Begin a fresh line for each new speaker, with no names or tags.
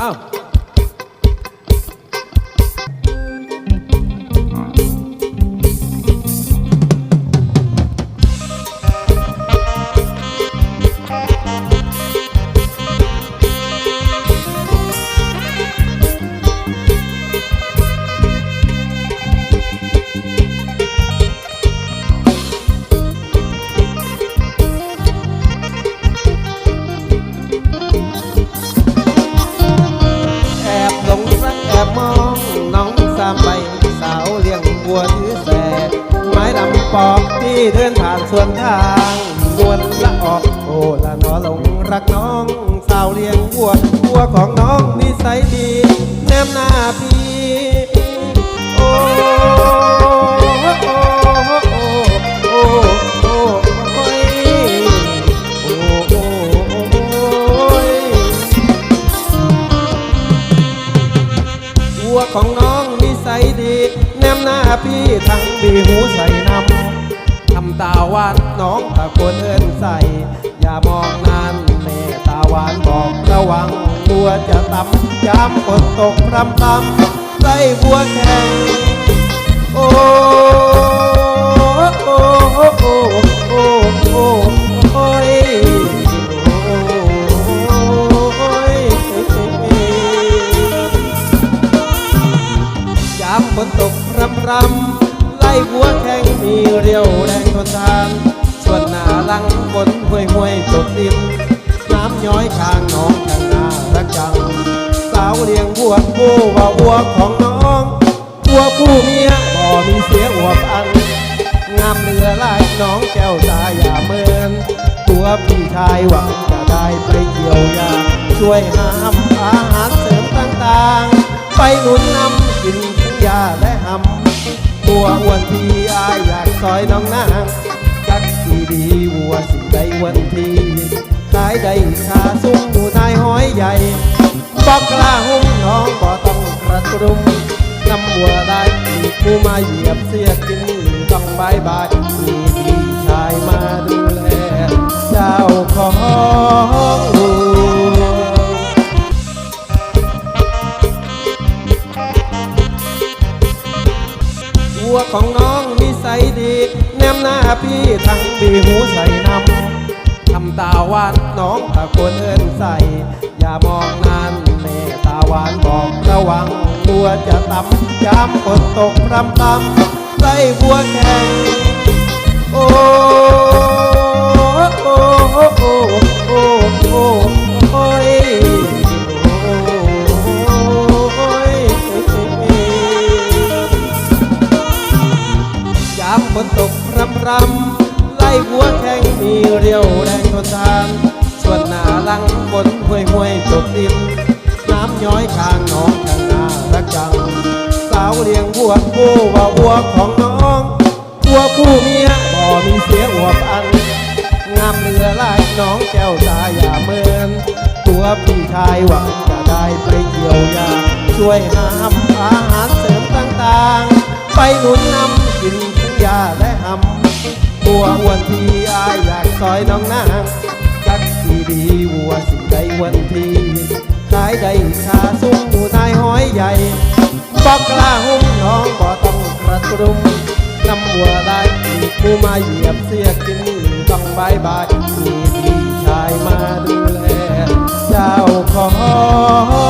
อ้ วัวถือแสไม้ลำปอกที่เดินผ่านสวนทางดวนละออกโอ้ละนอหลงรักน้องสาวเลี้ยงวัววัวของน้องนิสัยดี แนมหน้าพี่โอ้โอโอ้โอ้โอ้โอ้ยโอ้โอ้โอ้ยวัวของน้อง ใสดีแนมหน้าพี่ทั้งบีหูใส่น้ำทำตาหวานน้องตะโกนเอินใส่ อย่ามองนานแม่ตาหวานบอกระวังวัวจะต่ำยามฝนตกพรำตำใส่บัวแข็งโอ้ นตกรำรำไล่หัวแข้งมีเรียวแรงทนทานส่วนหน้าหลังฝนห่วยห่วยตกดินน้ำย้อยข้างหน้องข้างหน้ารักจัง สาวเลี้ยงวัวผู้ว่าวัวของน้องวัวผู้เมียบ่มีเสียอวบอันงามเหลือลายน้องแก้วตาอย่าเมินตัวพี่ชายหวังจะได้ไปเกี่ยวยาช่วยหามอาหารเสริมต่างๆ ไปหนุนนำกินทั้งยา และหำตัวอ้วนทีอายอยากซอยน้องนางจักสีดีวัวสิได้วันทีขายได้ขาซุ้มหมูนายห้อยใหญ่บอกกล้าหุ้มน้องบ่ต้องกระตุมน้ำวัวได้ผู้มาเหยียบเสียกินต้องบายบาย วัวของน้องนิสัยดี แนมหน้าพี่ทั้งบีหูใส่น้ำทำตาหวานน้องตะโกนเอินใส่ อย่ามองนานแม่ตาหวานบอกระวังบัวจะตำยามฝนตกพรำตำไส้บัวแข็งโอ้ รำรำไล่หัวแข้งมีเรียวแรงทนทานส่วนหน้าหลังฝนห่วยห่วยตกดินน้ำย้อยข้างน้องข้างนารักจัง สาวเลี้ยงวัวผู้ว่าวัวของน้องวัวผู้เมียบ่มีเสียอวบอันงามเหลือหลายน้องแก้วตาอย่าเมินตัวพี่ชายหวังจะได้ไปเกี่ยวยาช่วยหามอาหารเสริมต่างๆ ไปหนุนนำ วัวอ้วนทีอายอยากซอยน้องนางจักสีดีวัวสิได้วันทีขายได้ขาสุ้มหมูนายหอยใหญ่บอกกลาหุ้มน้องบ่ต้องกระตรุมน้ำวัวได้ผู้มาเหยียบเสียกินต้องบายบายมีพี่ชายมาดูแลเจ้าของ